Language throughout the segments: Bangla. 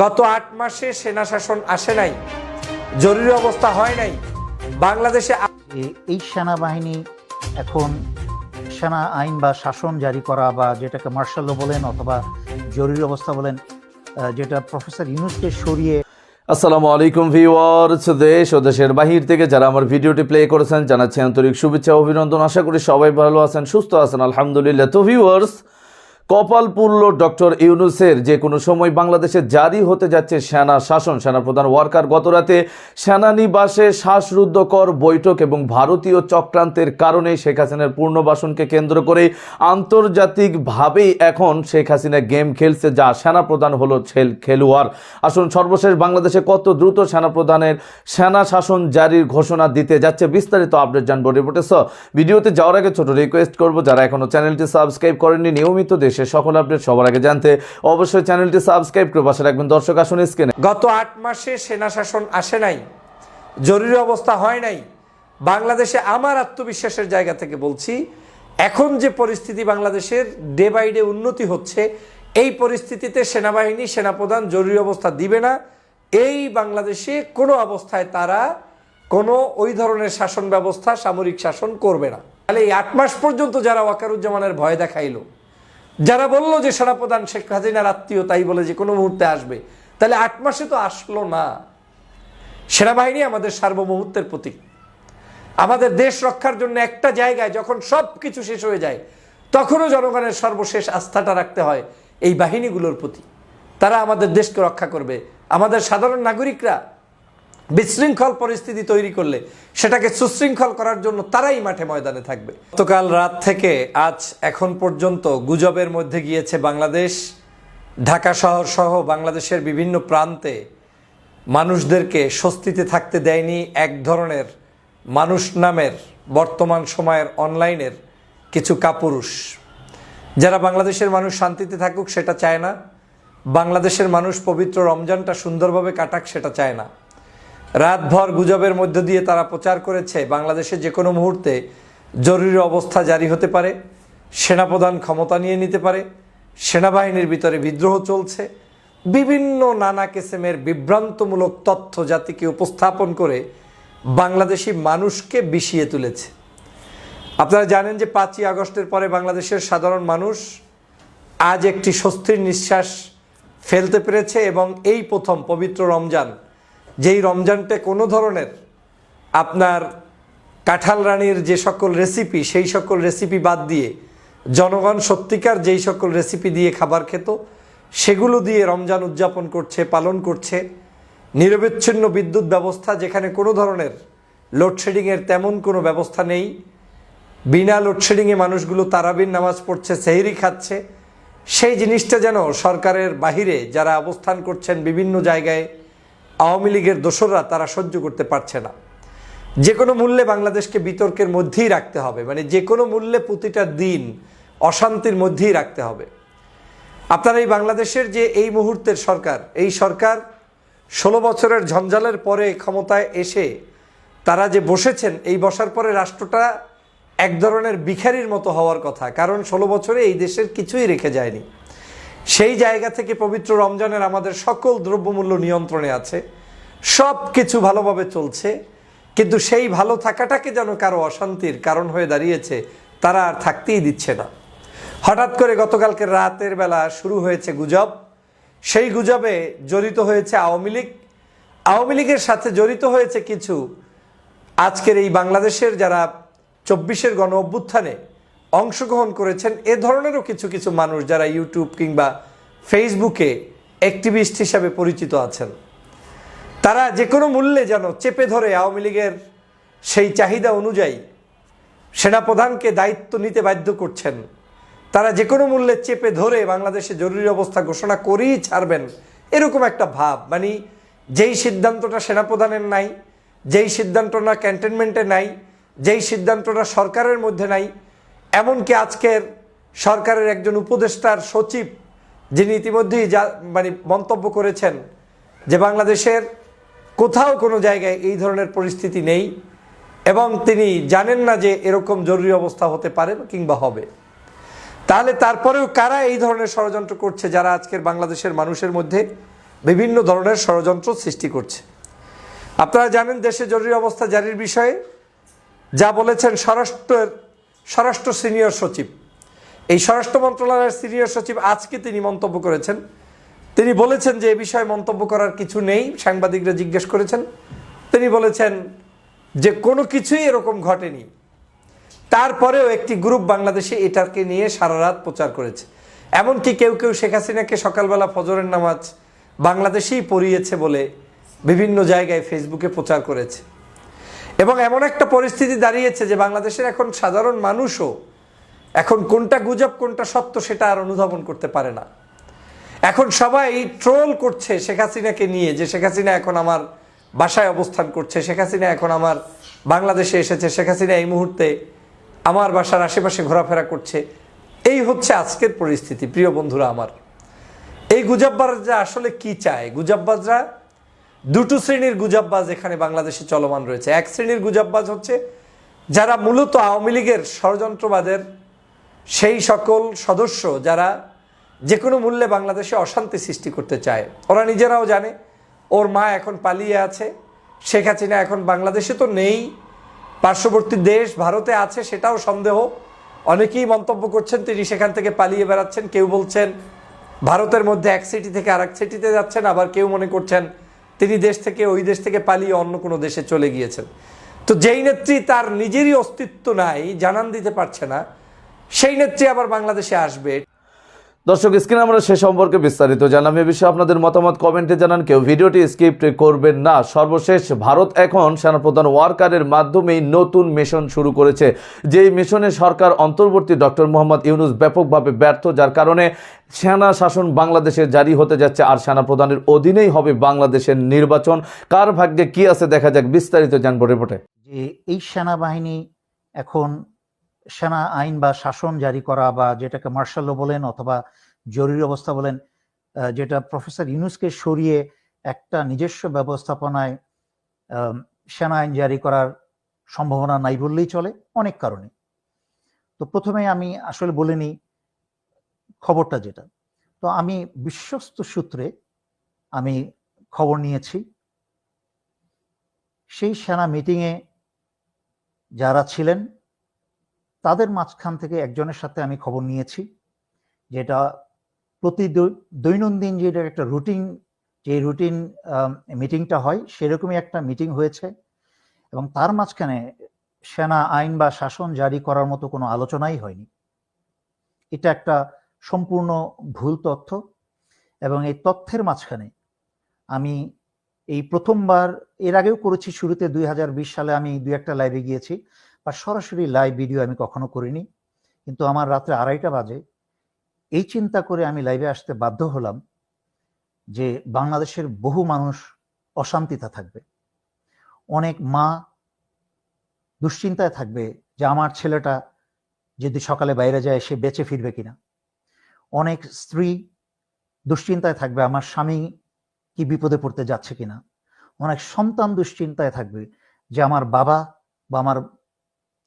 গত আট মাসে সেনা শাসন আসে নাই জরুরি অবস্থা হয় নাই বাংলাদেশে এই সেনাবাহিনী এখন সেনা আইন বা শাসন জারি করা বা যেটাকে মার্শাল বলেন অথবা জরুরি অবস্থা বলেন যেটা প্রফেসর ইউনুসকে সরিয়ে আসসালামু আলাইকুম ভিউয়ার্স দেশ ও দেশের বাহির থেকে যারা আমার ভিডিওটি প্লে করেছেন জানাচ্ছি আন্তরিক শুভেচ্ছা অভিনন্দন। আশা করি সবাই ভালো আছেন সুস্থ আছেন আলহামদুলিল্লাহ। তো ভিউয়ার্স কপাল পুরল ডক্টর ইউনুসের যে কোনো সময় বাংলাদেশে জারি হতে যাচ্ছে সেনা শাসন, সেনাপ্রধান ওয়ার্কার গতরাতে সেনানিবাসে শ্বাসরুদ্ধকর বৈঠক এবং ভারতীয় চক্রান্তের কারণে শেখ হাসিনার পূর্ণবাসনকে কেন্দ্র করে আন্তর্জাতিকভাবেই এখন শেখ হাসিনা গেম খেলছে, যা সেনাপ্রধান হলো ছেল খেলোয়াড়। আসুন সর্বশেষ, বাংলাদেশে কত দ্রুত সেনাপ্রধানের সেনা শাসন জারির ঘোষণা দিতে যাচ্ছে বিস্তারিত আপডেট জানব রিপোর্টে। ভিডিওতে যাওয়ার আগে ছোট রিকোয়েস্ট করব, যারা এখনও চ্যানেলটি সাবস্ক্রাইব করেননি, নিয়মিত দেশের সকল আপডেট সবার আগে জানতে অবশ্যই চ্যানেলটি সাবস্ক্রাইব করে পাশে রাখবেন। দর্শক, আসুন স্ক্রিনে গত আট মাসে সেনা শাসন আসে নাই, জরুরি অবস্থা হয় নাই, বাংলাদেশে আমার আত্মবিশ্বাসের জায়গা থেকে বলছি, এখন যে পরিস্থিতি বাংলাদেশের ডে বাই ডে উন্নতি হচ্ছে, এই পরিস্থিতিতে সেনাবাহিনী, সেনাপ্রধান জরুরি অবস্থা দিবে না। এই বাংলাদেশে কোনো অবস্থায় তারা কোনো ওই ধরনের শাসন ব্যবস্থা, সামরিক শাসন করবে না। তাহলে এই আট মাস পর্যন্ত যারা ওয়াকারুজ্জামানের ভয় দেখাইলো যারা বলল যে সেনাপ্রধান শেখ হাসিনার আত্মীয় তাই বলে যে কোনো মুহূর্তে আসবে, তাহলে আট মাসে তো আসলো না। সেনাবাহিনী আমাদের সার্বভৌমত্বের প্রতীক। আমাদের দেশ রক্ষার জন্য একটা জায়গায় যখন সব কিছু শেষ হয়ে যায়, তখনও জনগণের সর্বশেষ আস্থাটা রাখতে হয় এই বাহিনীগুলোর প্রতি। তারা আমাদের দেশকে রক্ষা করবে। আমাদের সাধারণ নাগরিকরা বিশৃঙ্খল পরিস্থিতি তৈরি করলে সেটাকে সুশৃঙ্খল করার জন্য তারাই মাঠে ময়দানে থাকবে। গতকাল রাত থেকে আজ এখন পর্যন্ত গুজবের মধ্যে গিয়েছে বাংলাদেশ। ঢাকা শহর সহ বাংলাদেশের বিভিন্ন প্রান্তে মানুষদেরকে স্বস্তিতে থাকতে দেয়নি এক ধরনের মানুষ নামের বর্তমান সময়ের অনলাইনের কিছু কাপুরুষ। যারা বাংলাদেশের মানুষ শান্তিতে থাকুক সেটা চায় না, বাংলাদেশের মানুষ পবিত্র রমজানটা সুন্দরভাবে কাটাক সেটা চায় না। রাতভর গুজবের মধ্য দিয়ে তারা প্রচার করেছে বাংলাদেশে যে কোনো মুহূর্তে জরুরি অবস্থা জারি হতে পারে, সেনাপ্রধান ক্ষমতা নিয়ে নিতে পারে, সেনাবাহিনীর ভিতরে বিদ্রোহ চলছে, বিভিন্ন নানা কিসেমের বিভ্রান্তমূলক তথ্য জাতিকে উপস্থাপন করে বাংলাদেশি মানুষকে বিষিয়ে তুলেছে। আপনারা জানেন যে পাঁচই আগস্টের পরে বাংলাদেশের সাধারণ মানুষ আজ একটি স্বস্তির নিঃশ্বাস ফেলতে পেরেছে এবং এই প্রথম পবিত্র রমজান যেই রমজানটা কোনো ধরনের আপনার কাঁঠাল রানীর যে সকল রেসিপি সেই সকল রেসিপি বাদ দিয়ে জনগণ সত্যিকার যেই সকল রেসিপি দিয়ে খাবার খেত, সেগুলো দিয়ে রমজান উদযাপন করছে, পালন করছে। নিরবিচ্ছিন্ন বিদ্যুৎ ব্যবস্থা যেখানে কোনো ধরনের লোডশেডিংয়ের তেমন কোনো ব্যবস্থা নেই। বিনা লোডশেডিংয়ে মানুষগুলো তারাবির নামাজ পড়ছে, সেহরি খাচ্ছে। সেই জিনিসটা যেন সরকারের বাহিরে যারা অবস্থান করছেন বিভিন্ন জায়গায় আওয়ামী লীগের দোসররা তারা সহ্য করতে পারছে না। যে কোনো মূল্যে বাংলাদেশকে বিতর্কের মধ্যেই রাখতে হবে মানে যে কোনো মূল্যে প্রতিটা দিন অশান্তির মধ্যেই রাখতে হবে। আপনার এই বাংলাদেশের যে এই মুহূর্তের সরকার, এই সরকার ষোলো বছরের ঝঞ্ঝালের পরে ক্ষমতায় এসে তারা যে বসেছেন, এই বসার পরে রাষ্ট্রটা এক ধরনের ভিখারির মতো হওয়ার কথা, কারণ ষোলো বছরে এই দেশের কিছুই রেখে যায়নি। সেই জায়গা থেকে পবিত্র রমজানের আমাদের সকল দ্রব্যমূল্য নিয়ন্ত্রণে আছে। সব কিছু ভালোভাবে চলছে। কিন্তু সেই ভালো থাকাটাকে যেন কারও অশান্তির কারণ হয়ে দাঁড়িয়েছে, তারা আর থাকতেই দিচ্ছে না। হঠাৎ করে গতকালকে রাতের বেলা শুরু হয়েছে গুজব। সেই গুজবে জড়িত হয়েছে আওয়ামী লীগ। আওয়ামী লীগের সাথে জড়িত হয়েছে কিছু। আজকের এই বাংলাদেশের যারা চব্বিশের গণ অভ্যুত্থানে অংশগ্রহণ করেছেন এ ধরনেরও কিছু কিছু মানুষ যারা ইউটিউব কিংবা ফেসবুকে অ্যাক্টিভিস্ট হিসাবে পরিচিত আছেন। তারা যে কোনো মূল্যে যেন চেপে ধরে আওয়ামী লীগের সেই চাহিদা অনুযায়ী সেনাপ্রধানকে দায়িত্ব নিতে বাধ্য করছেন, তারা যে কোনো মূল্যে চেপে ধরে বাংলাদেশে জরুরি অবস্থা ঘোষণা করেই ছাড়বেন, এরকম একটা ভাব। মানে যেই সিদ্ধান্তটা সেনাপ্রধানের নাই, যেই সিদ্ধান্তটা ক্যান্টনমেন্টে নাই, যেই সিদ্ধান্তটা সরকারের মধ্যে নাই এমনকি আজকের সরকারের একজন উপদেষ্টার সচিব, যিনি ইতিমধ্যেই যা মানে মন্তব্য করেছেন যে বাংলাদেশের কোথাও কোনো জায়গায় এই ধরনের পরিস্থিতি নেই এবং তিনি জানেন না যে এরকম জরুরি অবস্থা হতে পারে কিংবা হবে। তাহলে তারপরেও কারা এই ধরনের ষড়যন্ত্র করছে, যারা আজকের বাংলাদেশের মানুষের মধ্যে বিভিন্ন ধরনের ষড়যন্ত্র সৃষ্টি করছে? আপনারা জানেন দেশে জরুরি অবস্থা জারির বিষয়ে যা বলেছেন স্বরাষ্ট্রের স্বরাষ্ট্র সিনিয়র সচিব। এই স্বরাষ্ট্র মন্ত্রণালয়ের সিনিয়র সচিব আজকে তিনি মন্তব্য করেছেন। তিনি বলেছেন যে এ বিষয়ে মন্তব্য করার কিছু নেই, সাংবাদিকরা জিজ্ঞেস করেছেন। তিনি বলেছেন যে কোনো কিছুই এরকম ঘটেনি। তারপরেও একটি গ্রুপ বাংলাদেশে এটাকে নিয়ে সারা রাত প্রচার করেছে। এমনকি কেউ কেউ শেখ হাসিনাকে সকালবেলা ফজরের নামাজ বাংলাদেশেই পড়িয়েছে বলে বিভিন্ন জায়গায় ফেসবুকে প্রচার করেছে। এবং এমন একটা পরিস্থিতি দাঁড়িয়েছে যে বাংলাদেশের এখন সাধারণ মানুষও এখন কোনটা গুজব, কোনটা সত্য সেটা আর অনুধাবন করতে পারে না। এখন সবাই ট্রোল করছে শেখ হাসিনাকে নিয়ে যে শেখ হাসিনা এখন আমার বাসায় অবস্থান করছে, শেখ হাসিনা এখন আমার বাংলাদেশে এসেছে, শেখ হাসিনা এই মুহূর্তে আমার বাসার আশেপাশে ঘোরাফেরা করছে। এই হচ্ছে আজকের পরিস্থিতি, প্রিয় বন্ধুরা আমার। এই গুজববাজরা আসলে কি চায়? গুজববাজরা দুটো শ্রেণির গুজববাজ এখানে বাংলাদেশে চলমান রয়েছে। এক শ্রেণির গুজববাজ হচ্ছে যারা মূলত আওয়ামী লীগের ষড়যন্ত্রবাদের সেই সকল সদস্য যারা যে কোনো মূল্যে বাংলাদেশে অশান্তি সৃষ্টি করতে চায়। ওরা নিজেরাও জানে, ওর মা এখন পালিয়ে আছে, শেখ হাসিনা এখন বাংলাদেশে তো নেই, পার্শ্ববর্তী দেশ ভারতে আছে সেটাও সন্দেহ। অনেকেই মন্তব্য করছেন, তিনি সেখান থেকে পালিয়ে বেড়াচ্ছেন, কেউ বলছেন ভারতের মধ্যে এক সিটি থেকে আর এক সিটিতে যাচ্ছেন, আবার কেউ মনে করছেন তিনি দেশ থেকে ওই দেশ থেকে পালিয়ে অন্য কোনো দেশে চলে গিয়েছেন। তো যেই নেত্রী তার নিজেরই অস্তিত্ব নাই, জানান দিতে পারছে না, সেই নেত্রী আবার বাংলাদেশে আসবে। দর্শক, স্ক্রিনে আমরা সে সম্পর্কে বিস্তারিত জানাম এ বিষয়ে আপনাদের মতামত, কমেন্টে জানান। কেউ ভিডিওটি স্কিপ করবেন না। সর্বশেষ, ভারত এখন সেনাপ্রধান ওয়ার্কারের মাধ্যমেই নতুন মিশন শুরু করেছে। যেই মিশনে সরকার অন্তর্বর্তী ডক্টর মোহাম্মদ ইউনুস ব্যাপকভাবে ব্যর্থ, যার কারণে সেনা শাসন বাংলাদেশে জারি হতে যাচ্ছে আর সেনাপ্রধানের অধীনেই হবে বাংলাদেশের নির্বাচন। কার ভাগ্যে কি আছে দেখা যাক, বিস্তারিত জানব রিপোর্টে। যে এই সেনাবাহিনী এখন সেনা আইন বা শাসন জারি করা বা যেটাকে মার্শাল বলেন অথবা জরুরি অবস্থা বলেন যেটা প্রফেসর ইউনুসকে সরিয়ে একটা নিজস্ব ব্যবস্থাপনায় সেনা আইন জারি করার সম্ভাবনা নাই বললেই চলে অনেক কারণে। তো প্রথমে আমি আসলে বলে নিই খবরটা যেটা। তো আমি বিশ্বস্ত সূত্রে আমি খবর নিয়েছি, সেই সেনা মিটিংয়ে যারা ছিলেন তাদের মাঝখান থেকে একজনের সাথে আমি খবর নিয়েছি, যেটা প্রতি দৈনন্দিন যেটা একটা রুটিন যে রুটিন মিটিংটা হয়, সেরকমই একটা মিটিং হয়েছে এবং তার মাঝখানে সেনা, আইন বা শাসন জারি করার মতো কোনো আলোচনাই হয়নি। এটা একটা সম্পূর্ণ ভুল তথ্য এবং এই তথ্যের মাঝখানে আমি এই প্রথমবার, এর আগেও করেছি, শুরুতে দুই হাজার বিশ সালে আমি দুই একটা লাইভে গিয়েছি। বা সরাসরি লাইভ ভিডিও আমি কখনো করিনি, কিন্তু আমার রাত্রে আড়াইটা বাজে, এই চিন্তা করে আমি লাইভে আসতে বাধ্য হলাম যে বাংলাদেশের বহু মানুষ অশান্তিতে থাকবে। অনেক মা দুশ্চিন্তায় থাকবে যে আমার ছেলেটা যদি সকালে বাইরে যায় সে বেঁচে ফিরবে কিনা। অনেক স্ত্রী দুশ্চিন্তায় থাকবে আমার স্বামী কি বিপদে পড়তে যাচ্ছে কিনা। অনেক সন্তান দুশ্চিন্তায় থাকবে যে আমার বাবা বা আমার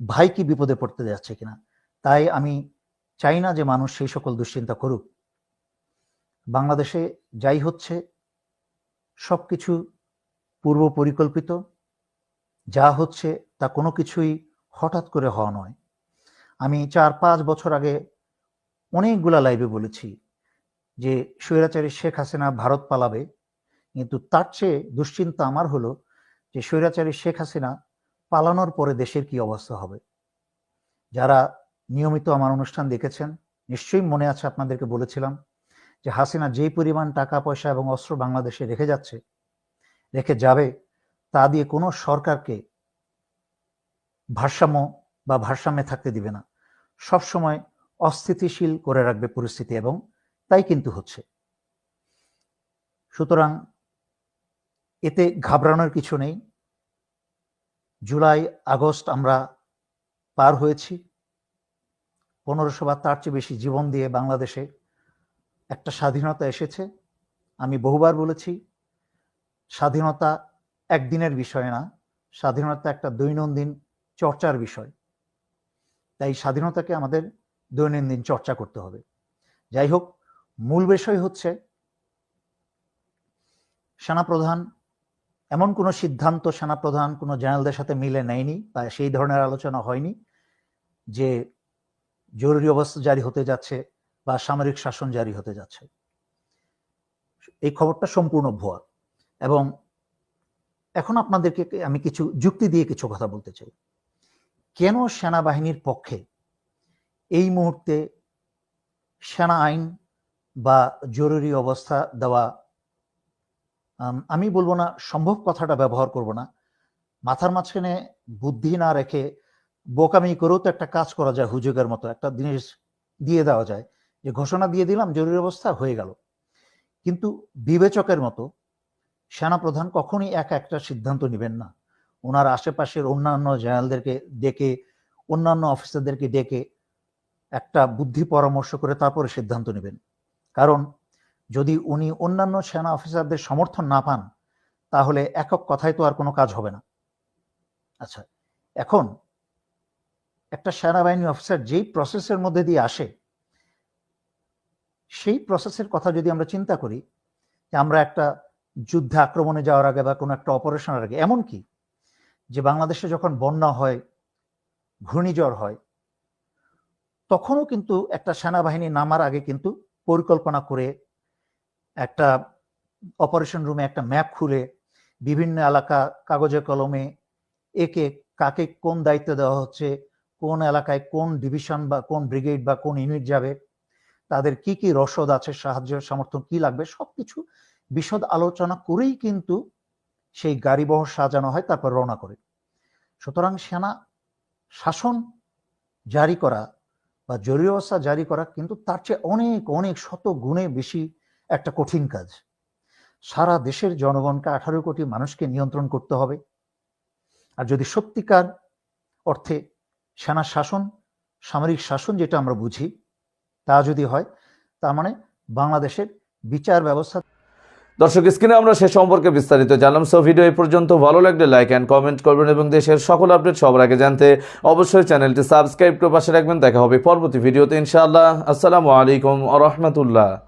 ভাই কি বিপদে পড়তে যাচ্ছে কিনা? তাই আমি চাই না যে মানুষ সেই সকল দুশ্চিন্তা করুক। বাংলাদেশে যাই হচ্ছে, সবকিছু পূর্ব পরিকল্পিত যা হচ্ছে তা কোনো কিছুই হঠাৎ করে হওয়া নয়। আমি চার পাঁচ বছর আগে অনেকগুলা লাইভে বলেছি যে স্বৈরাচারী শেখ হাসিনা ভারত পালাবে, কিন্তু তার চেয়ে দুশ্চিন্তা আমার হলো যে স্বৈরাচারী শেখ হাসিনা পালানোর পরে দেশের কি অবস্থা হবে? যারা নিয়মিত আমার অনুষ্ঠান দেখেছেন, নিশ্চয়ই মনে আছে আপনাদেরকে বলেছিলাম যে হাসিনা যেই পরিমাণ টাকা, পয়সা এবং অস্ত্র বাংলাদেশে রেখে যাচ্ছে, রেখে যাবে, তা দিয়ে কোনো সরকারকে ভারসাম্য বা ভারসাম্যে থাকতে দিবে না। সবসময় অস্থিতিশীল করে রাখবে পরিস্থিতি এবং তাই কিন্তু হচ্ছে। সুতরাং এতে ঘাবড়ানোর কিছু নেই। জুলাই, আগস্ট আমরা পার হয়েছি। পনেরোশো বা তার চেয়ে বেশি জীবন দিয়ে বাংলাদেশে একটা স্বাধীনতা এসেছে। আমি বহুবার বলেছি, স্বাধীনতা একদিনের বিষয় না, স্বাধীনতা একটা দৈনন্দিন চর্চার বিষয়। তাই স্বাধীনতাকে আমাদের দৈনন্দিন চর্চা করতে হবে। যাই হোক, মূল বিষয় হচ্ছে সেনাপ্রধান এমন কোনো সিদ্ধান্ত সেনাপ্রধান, কোনো জেনারেলদের সাথে মিলে নেয়নি বা সেই ধরনের আলোচনা হয়নি যে জরুরি অবস্থা জারি হতে যাচ্ছে বা সামরিক শাসন জারি হতে যাচ্ছে। এই খবরটা সম্পূর্ণ ভুয়া। এবং এখন আপনাদেরকে আমি কিছু যুক্তি দিয়ে কিছু কথা বলতে চাই। কেন সেনাবাহিনীর পক্ষে এই মুহূর্তে সেনা আইন বা জরুরি অবস্থা দেওয়া আম, বলব না সম্ভব কথাটা ব্যবহার করব না। মাথার মাঝখানে বুদ্ধি না রেখে বোকামি করেও তো একটা কাজ করা যায় হুজুগের মতো একটা জিনিস দিয়ে দেওয়া যায়। যে ঘোষণা দিয়ে দিলাম জরুরি অবস্থা হয়ে গেল। কিন্তু বিবেচকের মতো সেনাপ্রধান কখনই একা একটা সিদ্ধান্ত নেবেন না। ওনার আশেপাশের অন্যান্য জেনারেলদেরকে ডেকে অন্যান্য অফিসারদেরকে ডেকে একটা বুদ্ধি পরামর্শ করে তারপরে সিদ্ধান্ত নেবেন। কারণ যদি উনি অন্যান্য সেনা অফিসারদের সমর্থন না পান, তাহলে একক কথায় তো আর কোনো কাজ হবে না। আচ্ছা এখন একটা সেনাবাহিনী অফিসার যেই প্রসেসের মধ্যে দিয়ে আসে, সেই প্রসেসের কথা যদি আমরা চিন্তা করি, যে আমরা একটা যুদ্ধে আক্রমণে যাওয়ার আগে বা কোনো একটা অপারেশনের আগে, এমন কি? যে বাংলাদেশে যখন বন্যা হয়, ঘূর্ণিঝড় হয়, তখনও কিন্তু একটা সেনাবাহিনী নামার আগে কিন্তু পরিকল্পনা করে একটা অপারেশন রুমে একটা ম্যাপ খুলে বিভিন্ন এলাকা কাগজে কলমে একে কাকে কোন দায়িত্ব দেওয়া হচ্ছে, কোন এলাকায় কোন ডিভিশন বা কোন ব্রিগেড বা কোন ইউনিট যাবে, তাদের কি কি রসদ আছে, সাহায্য সমর্থন কি লাগবে, সবকিছু বিশদ আলোচনা করেই কিন্তু সেই গাড়িবহর সাজানো হয়, তারপর রওনা করে। সুতরাং সেনা শাসন জারি করা বা জরুরি অবস্থা জারি করা কিন্তু তার চেয়ে অনেক অনেক শত গুণে বেশি একটা কঠিন কাজ। সারা দেশের জনগণকে আঠারো কোটি মানুষকে নিয়ন্ত্রণ করতে হবে। আর যদি সত্যিকার অর্থে সেনা শাসন, সামরিক শাসন যেটা আমরা বুঝি, তা যদি হয়, তার মানে বাংলাদেশের বিচার ব্যবস্থা দর্শক, স্ক্রিনে আমরা সে সম্পর্কে বিস্তারিত জানলাম। সো, ভিডিও এই পর্যন্ত ভালো লাগলে লাইক অ্যান্ড কমেন্ট করবেন এবং দেশের সকল আপডেট সবার আগে জানতে অবশ্যই চ্যানেলটি সাবস্ক্রাইব করে পাশে রাখবেন। দেখা হবে পরবর্তী ভিডিওতে, ইনশাআল্লাহ। আসসালামু আলাইকুম আ রহমতুল্লাহ।